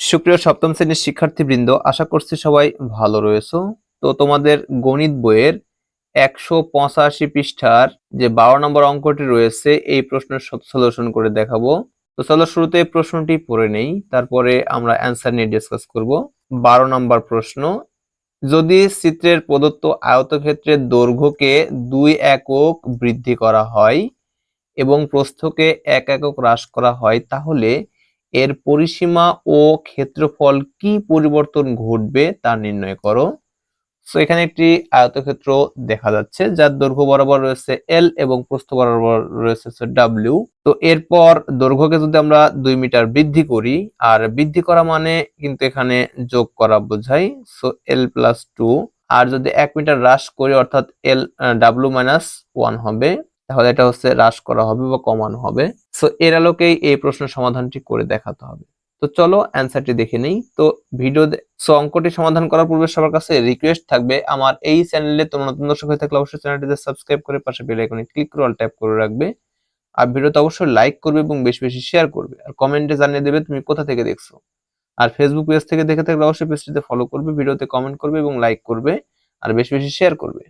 সুপ্রিয় সপ্তম শ্রেণির শিক্ষার্থীবৃন্দ, আশা করছি সবাই ভালো রয়েছো। তো তোমাদের গণিত বইয়ের একশো পঁচাশি পৃষ্ঠার যে বারো নম্বর অঙ্কটি রয়েছে, এই প্রশ্নের সলিউশন করে দেখাবো। তো চলো শুরুতে প্রশ্নটি পড়ে নেই, তারপরে আমরা অ্যান্সার নিয়ে ডিসকাস করব। বারো নম্বর প্রশ্ন, যদি চিত্রের প্রদত্ত আয়তক্ষেত্রের দৈর্ঘ্যকে দুই একক বৃদ্ধি করা হয় এবং প্রস্থকে এক একক হ্রাস করা হয়, তাহলে এর পরিসীমা ও ক্ষেত্রফল কি পরিবর্তন ঘটবে তা নির্ণয় করো। সো এখানে একটি আয়তক্ষেত্র দেখা যাচ্ছে, যার দৈর্ঘ্য বরাবর রয়েছে এল এবং প্রস্থ বরাবর রয়েছে ডাব্লিউ তো এরপর দৈর্ঘ্যকে যদি আমরা দুই মিটার বৃদ্ধি করি, আর বৃদ্ধি করা মানে কিন্তু এখানে যোগ করা বোঝাই সো এল প্লাস টু আর যদি এক মিটার হ্রাস করি, অর্থাৎ এল ডাব্লিউ মাইনাস ওয়ান হবে তাহলে এটা হচ্ছে হ্রাস করা হবে বা কমানো হবে। সো এর আলোকেই এই প্রশ্নের সমাধানটি করে দেখাতে হবে। তো চলো অ্যান্সারটি দেখে নেই। তো ভিডিও সো অঙ্কটি সমাধান করার পূর্বে সবার কাছে রিকোয়েস্ট থাকবে। আমার এই চ্যানেলে তোমরা নতুন দর্শক হয়ে থাকলে অবশ্যই চ্যানেলটিতে সাবস্ক্রাইব করে পাশে বেল আইকনে ক্লিক করে অল ট্যাপ করে রাখবে। আর ভিডিওতে অবশ্যই লাইক করবে এবং বেশি বেশি শেয়ার করবে। আর কমেন্টে জানিয়ে দেবে তুমি কোথা থেকে দেখছ। আর ফেসবুক পেজ থেকে দেখে থাকলে অবশ্যই পেজটিতে ফলো করবে ভিডিওতে কমেন্ট করবে এবং লাইক করবে, আর বেশি বেশি শেয়ার করবে।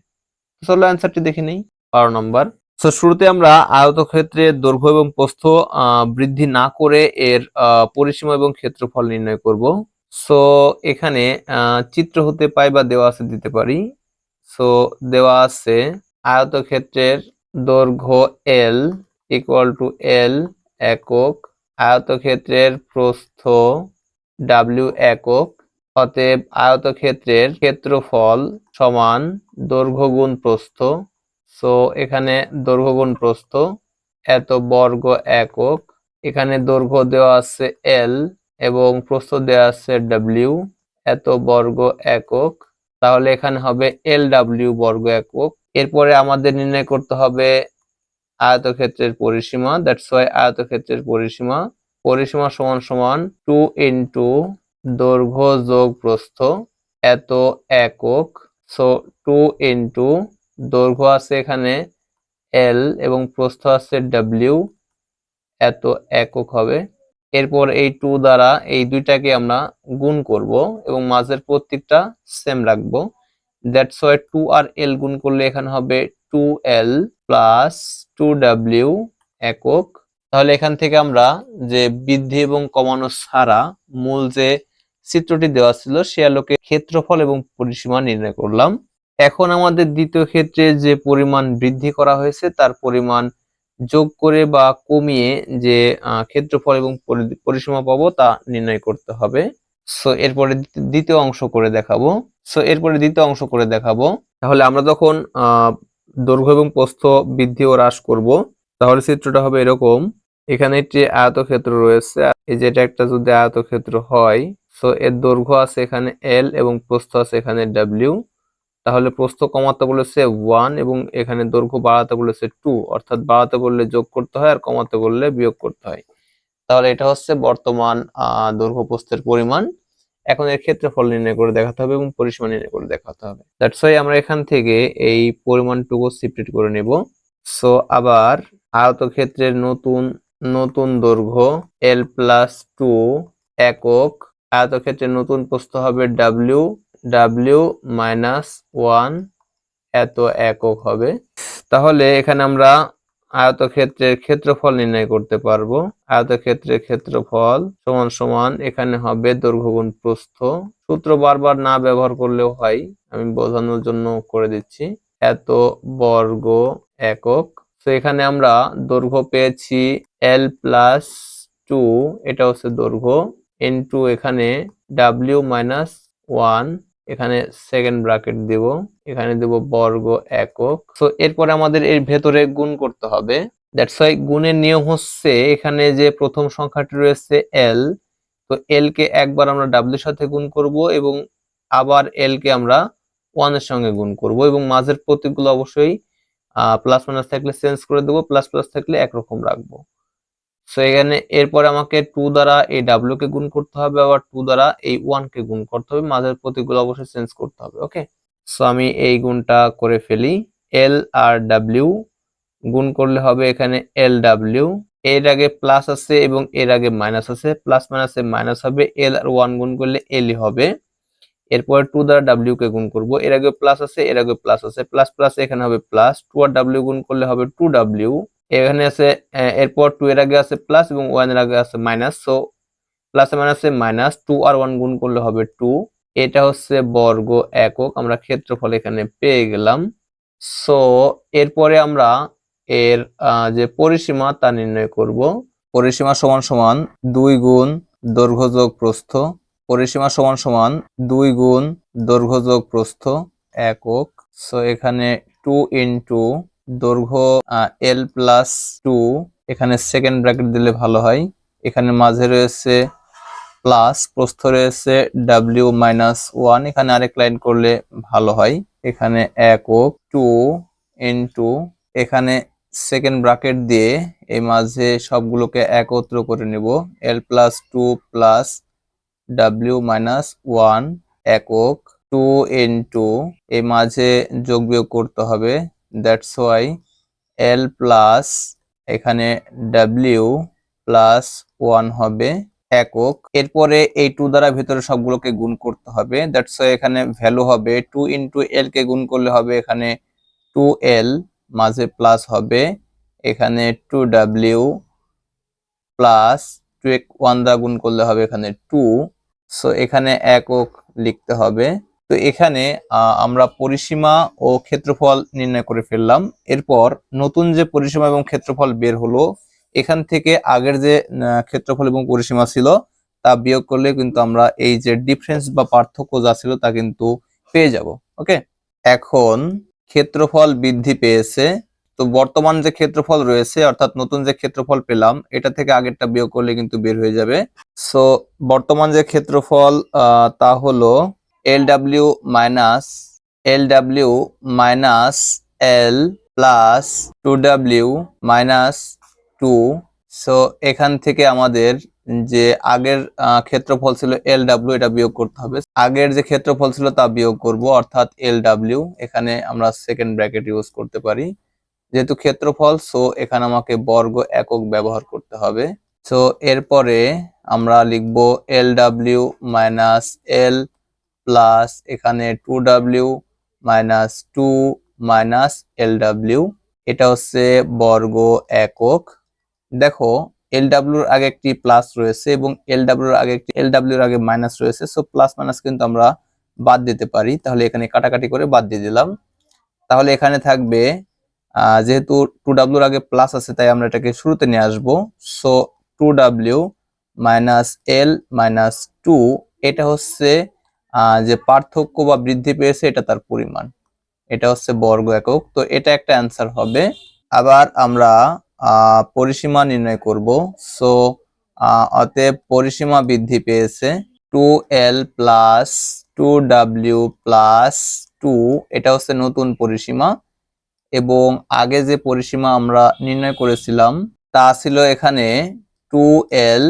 চলো অ্যান্সারটি দেখে নেই। বারো নম্বর তো শুরুতে আমরা আয়তক্ষেত্রের দৈর্ঘ্য এবং প্রস্থ বৃদ্ধি না করে এর পরিসীমা এবং ক্ষেত্রফল নির্ণয় করব। সো এখানে চিত্র হতে পাই বা দেওয়া আছে দিতে পারি। সো দেওয়া আছে আয়তক্ষেত্রের দৈর্ঘ্য এল ইকুয়াল টু এল একক, আয়তক্ষেত্রের প্রস্থ ডাব্লিউ একক, অতএব আয়তক্ষেত্রের ক্ষেত্রফল সমান দৈর্ঘ্য গুণ প্রস্থ সো এখানে দৈর্ঘ্য গুণ প্রস্থ, এত বর্গ একক। এখানে দৈর্ঘ্য দেওয়া আছে এল এবং প্রস্থ দেওয়া আছে ডাব্লিউ এত বর্গ একক। তাহলে এখানে হবে এল ডাব্লিউ বর্গ একক। এরপরে আমাদের নির্ণয় করতে হবে আয়তক্ষেত্রের পরিসীমা দ্যাটস ওয়াই আয়তক্ষেত্রের পরিসীমা। পরিসীমা সমান সমান টু ইন্টু দৈর্ঘ্য যোগ প্রস্থ, এত একক। সো টু ইন্টু দৈর্ঘ্য আছে এখানে এল এবং প্রস্থ আছে ডাব্লিউ এত একক হবে। এরপর এই টু দ্বারা এই দুইটাকে আমরা গুণ করব এবং মাঝের প্রত্যেকটা সেম রাখব। দ্যাটস ওয়াই টু আর এল গুণ করলে এখানে হবে two L plus two W একক। তাহলে এখান থেকে আমরা যে বৃদ্ধি এবং কমানো ছাড়া মূল যে চিত্রটি দেওয়া ছিল, সে আলোকে ক্ষেত্রফল এবং পরিসীমা নির্ণয় করলাম। এখন আমাদের দ্বিতীয় ক্ষেত্রে যে পরিমাণ বৃদ্ধি করা হয়েছে, তার পরিমাণ যোগ করে বা কমিয়ে যে ক্ষেত্রফল এবং পরি- পরিসীমা পাবো তা নির্ণয় করতে হবে। সো, এরপরে দ্বিতীয়- অংশ করে দেখাবো। সো, এরপরে দ্বিতীয় অংশ করে দেখাবো। তাহলে আমরা যখন দৈর্ঘ্য এবং প্রস্থ বৃদ্ধি ও হ্রাস করব, তাহলে চিত্রটা হবে এরকম। এখানে একটি আয়তক্ষেত্র রয়েছে। এই যে, এটা একটা যদি আয়তক্ষেত্র হয়, সো, এর দৈর্ঘ্য আছে এখানে এল এবং প্রস্থ আছে এখানে ডাব্লিউ তাহলে প্রস্থ কমাতে বলেছে ওয়ান এবং এখানে দৈর্ঘ্য বাড়াতে বলেছে টু অর্থাৎ বাড়াতে বললে যোগ করতে হয় আর কমাতে বললে বিয়োগ করতে হয়। তাহলে এটা হচ্ছে বর্তমান দৈর্ঘ্য প্রস্থের পরিমাণ। এখন এর ক্ষেত্রফল নির্ণয় করে দেখাতে হবে এবং পরিসীমা নির্ণয় করে দেখাতে হবে। দ্যাটস ওয়াই আমরা এখান থেকে এই পরিমাণটুকু সিপ্রেট করে নেব। সো আবার আয়তক্ষেত্রের নতুন নতুন দৈর্ঘ্য এল প্লাস টু একক, আয়তক্ষেত্রের নতুন প্রস্থ হবে ডাব্লিউ ডাব্লিউ মাইনাস ওয়ান এত একক হবে। তাহলে এখানে আমরা আয়তক্ষেত্রের ক্ষেত্রফল নির্ণয় করতে পারব। আয়তক্ষেত্রের ক্ষেত্রফল সমান সমান এখানে হবে দৈর্ঘ্য গুণ প্রস্থ। সূত্র বারবার না ব্যবহার করলেও হয়, আমি বোঝানোর জন্য করে দিচ্ছি। এত বর্গ একক। তো এখানে আমরা দৈর্ঘ্য পেয়েছি এল প্লাস টু, এটা হচ্ছে দৈর্ঘ্য। ইন্টু এখানে ডাব্লিউ মাইনাস ওয়ান এখানে সেকেন্ড ব্র্যাকেট দিব, এখানে দেব বর্গ একক। তো এরপরে আমাদের এর ভেতরে গুণ করতে হবে। দ্যাটস ওয়াই গুণের নিয়ম হচ্ছে এখানে যে প্রথম সংখ্যাটি রয়েছে এল তো এল কে একবার আমরা ডাব্লিউর সাথে গুণ করব এবং আবার এল কে আমরা ওয়ানের সঙ্গে গুণ করব এবং মাঝের প্রতীকগুলো অবশ্যই প্লাস মাইনাস থাকলে চেঞ্জ করে দেবো প্লাস প্লাস থাকলে একরকম রাখব। সো এখানে এরপরে আমাকে টু দ্বারা এই ডাব্লিউ কে গুণ করতে হবে আবার টু দ্বারা এই ওয়ান কে গুণ করতে হবে। মাঝের প্রতীকগুলো অবশ্যই চেঞ্জ করতে হবে ওকে সো আমি এই গুণটা করে ফেলি। এল আর ডাব্লিউ গুণ করলে হবে এখানে এল ডাব্লিউ এর আগে প্লাস আছে এবং এর আগে মাইনাস আছে। প্লাস মাইনাসে মাইনাস হবে। এল আর ওয়ান গুণ করলে এলই হবে। এরপর টু দ্বারা ডাব্লিউ কে গুণ করব। এর আগে প্লাস আছে, এর আগে প্লাস আছে। প্লাস প্লাস এখানে হবে প্লাস টু আর ডাব্লিউ গুণ করলে হবে টু ডাব্লিউ এখানে আছে এরপর টু এর আগে আছে প্লাস এবং ওয়ানের আগে আছে মাইনাস সো প্লাস মাইনাসে মাইনাস টু আর ওয়ান গুণ করলে হবে টু এটা হচ্ছে বর্গ একক, আমরা ক্ষেত্রফল এখানে পেয়ে গেলাম। সো এরপরে আমরা এর যে পরিসীমা তা নির্ণয় করব। পরিসীমা সমান সমান দুই গুণ দৈর্ঘ্য যোগ প্রস্থ, পরিসীমা সমান সমান দুই গুণ দৈর্ঘ্য যোগ প্রস্থ একক। সো এখানে টু ইন্টু দৈর্ঘ্য এল প্লাস টু এখানে সেকেন্ড ব্র্যাকেট দিলে ভালো হয়। এখানে মাঝে রয়েছে প্লাস প্রস্থ রয়েছে ডাব্লিউ মাইনাস ওয়ান এখানে আরেক লাইন করলে ভালো হয়। এখানে একক টু এন টু এখানে সেকেন্ড ব্রাকেট দিয়ে এই মাঝে সবগুলোকে একত্র করে নিব। L plus two plus W minus one একক টু এন টু এই মাঝে যোগ বিয়োগ করতে হবে। দ্যাটস ওয়াই এল প্লাস এখানে ডাব্লিউ প্লাস ওয়ান হবে একক। এরপরে এই টু দ্বারা ভিতরে সবগুলোকে গুণ করতে হবে। দ্যাটস ওয়াই এখানে ভ্যালু হবে টু ইন্টু কে গুণ করলে হবে এখানে টু এল মাঝে প্লাস হবে। এখানে টু ডাব্লিউ প্লাস টু এক ওয়ান দ্বারা গুণ করলে হবে এখানে টু সো এখানে একক লিখতে হবে। তো এখানে আমরা পরিসীমা ও ক্ষেত্রফল নির্ণয় করে ফেললাম। এরপর নতুন যে পরিসীমা এবং ক্ষেত্রফল বের হলো, এখান থেকে আগের যে ক্ষেত্রফল এবং পরিসীমা ছিল, তা বিয়োগ করলে কিন্তু আমরা এই যে ডিফারেন্স বা পার্থক্য যা ছিল তা কিন্তু পেয়ে যাব, ওকে? এখন ক্ষেত্রফল বৃদ্ধি পেয়েছে। তো বর্তমান যে ক্ষেত্রফল রয়েছে, অর্থাৎ নতুন যে ক্ষেত্রফল পেলাম, এটা থেকে আগেরটা বিয়োগ করলে কিন্তু বের হয়ে যাবে। সো বর্তমান যে ক্ষেত্রফল তা হলো L W minus L W minus L plus two W minus two so এখান থেকে আমাদের যে আগের ক্ষেত্রফল ছিল এল ডাব্লিউ এটা বিয়োগ করতে হবে। আগের যে ক্ষেত্রফল ছিল, তা বিয়োগ করব, অর্থাৎ এল ডাব্লিউ এখানে আমরা সেকেন্ড ব্র্যাকেট ইউজ করতে পারি। যেহেতু ক্ষেত্রফল সো এখানে আমাকে বর্গ একক ব্যবহার করতে হবে। সো এরপরে আমরা লিখব L W minus L plus এখানে two W minus two minus L W এটা হচ্ছে বর্গ একক। দেখো এল ডাব্লিউর আগে একটি প্লাস রয়েছে এবং এল ডাব্লিউর আগে একটি এল ডাব্লিউর আগে মাইনাস রয়েছে সো প্লাস মাইনাস কিন্তু আমরা বাদ দিতে পারি। তাহলে এখানে কাটাকাটি করে বাদ দিয়ে দিলাম। তাহলে এখানে থাকবে যেহেতু টু ডাব্লিউর আগে প্লাস আছে, তাই আমরা এটাকে শুরুতে নিয়ে আসব। So two W minus L minus two এটা হচ্ছে যে পার্থক্য বা বৃদ্ধি পেয়েছে এটা তার পরিমাণ। এটা হচ্ছে বর্গ একক। তো এটা একটা অ্যান্সার হবে। আবার আমরা পরিসীমা নির্ণয় করব। সো অতএব পরিসীমা বৃদ্ধি পেয়েছে two L plus two W plus two এটা হচ্ছে নতুন পরিসীমা। এবং আগে যে পরিসীমা আমরা নির্ণয় করেছিলাম, তা ছিল এখানে two L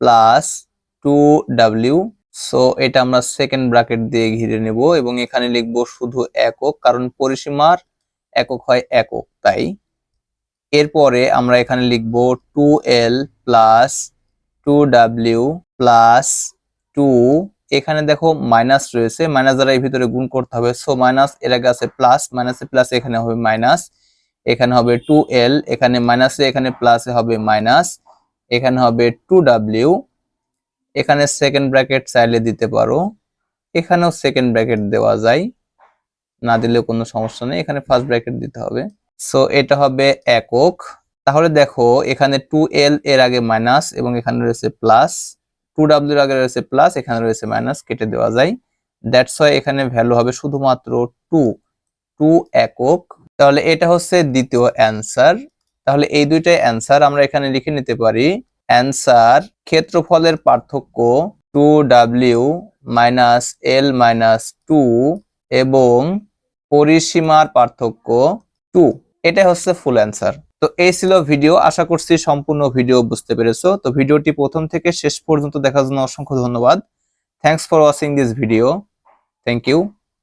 plus two W so এটা আমরা সেকেন্ড ব্র্যাকেট দিয়ে ঘিরে নেব এবং এখানে লিখব শুধু একক, কারণ পরিসীমার একক হয় একক, তাই? এরপরে আমরা এখানে লিখব two L plus two W plus two এখানে দেখো মাইনাস রয়েছে মাইনাস দ্বারা এই ভিতরে গুণ করতে হবে। সো মাইনাস এর আগে আছে প্লাস মাইনাসে প্লাস এখানে হবে মাইনাস এখানে হবে টু এল এখানে মাইনাসে এখানে প্লাসে হবে মাইনাস এখানে হবে টু ডাব্লিউ এখানে সেকেন্ড ব্র্যাকেট চাইলে দিতে পারো। এখানেও সেকেন্ড ব্র্যাকেট দেওয়া যায়। না দিলে কোনো সমস্যা নেই, এখানে ফার্স্ট ব্র্যাকেট দিতে হবে। সো এটা হবে একক। তাহলে দেখো, এখানে টু এল এর আগে মাইনাস এবং এখানে রয়েছে প্লাস টু ডাব্লিউর আগে রয়েছে প্লাস এখানে রয়েছে মাইনাস কেটে দেওয়া যায়। দ্যাটস ওয়াই এখানে ভ্যালু হবে শুধুমাত্র টু টু একক। তাহলে এটা হচ্ছে দ্বিতীয় অ্যান্সার তাহলে এই দুইটাই অ্যান্সার আমরা এখানে লিখে নিতে পারি। অ্যান্সার ক্ষেত্রফলের পার্থক্য two W minus L minus two এবং পরিসীমার পার্থক্য টু। এটা হচ্ছে ফুল অ্যান্সার তো এই ছিল ভিডিও আশা করছি সম্পূর্ণ ভিডিও বুঝতে পেরেছ। তো ভিডিওটি প্রথম থেকে শেষ পর্যন্ত দেখার জন্য অসংখ্য ধন্যবাদ। Thanks for watching this video thank you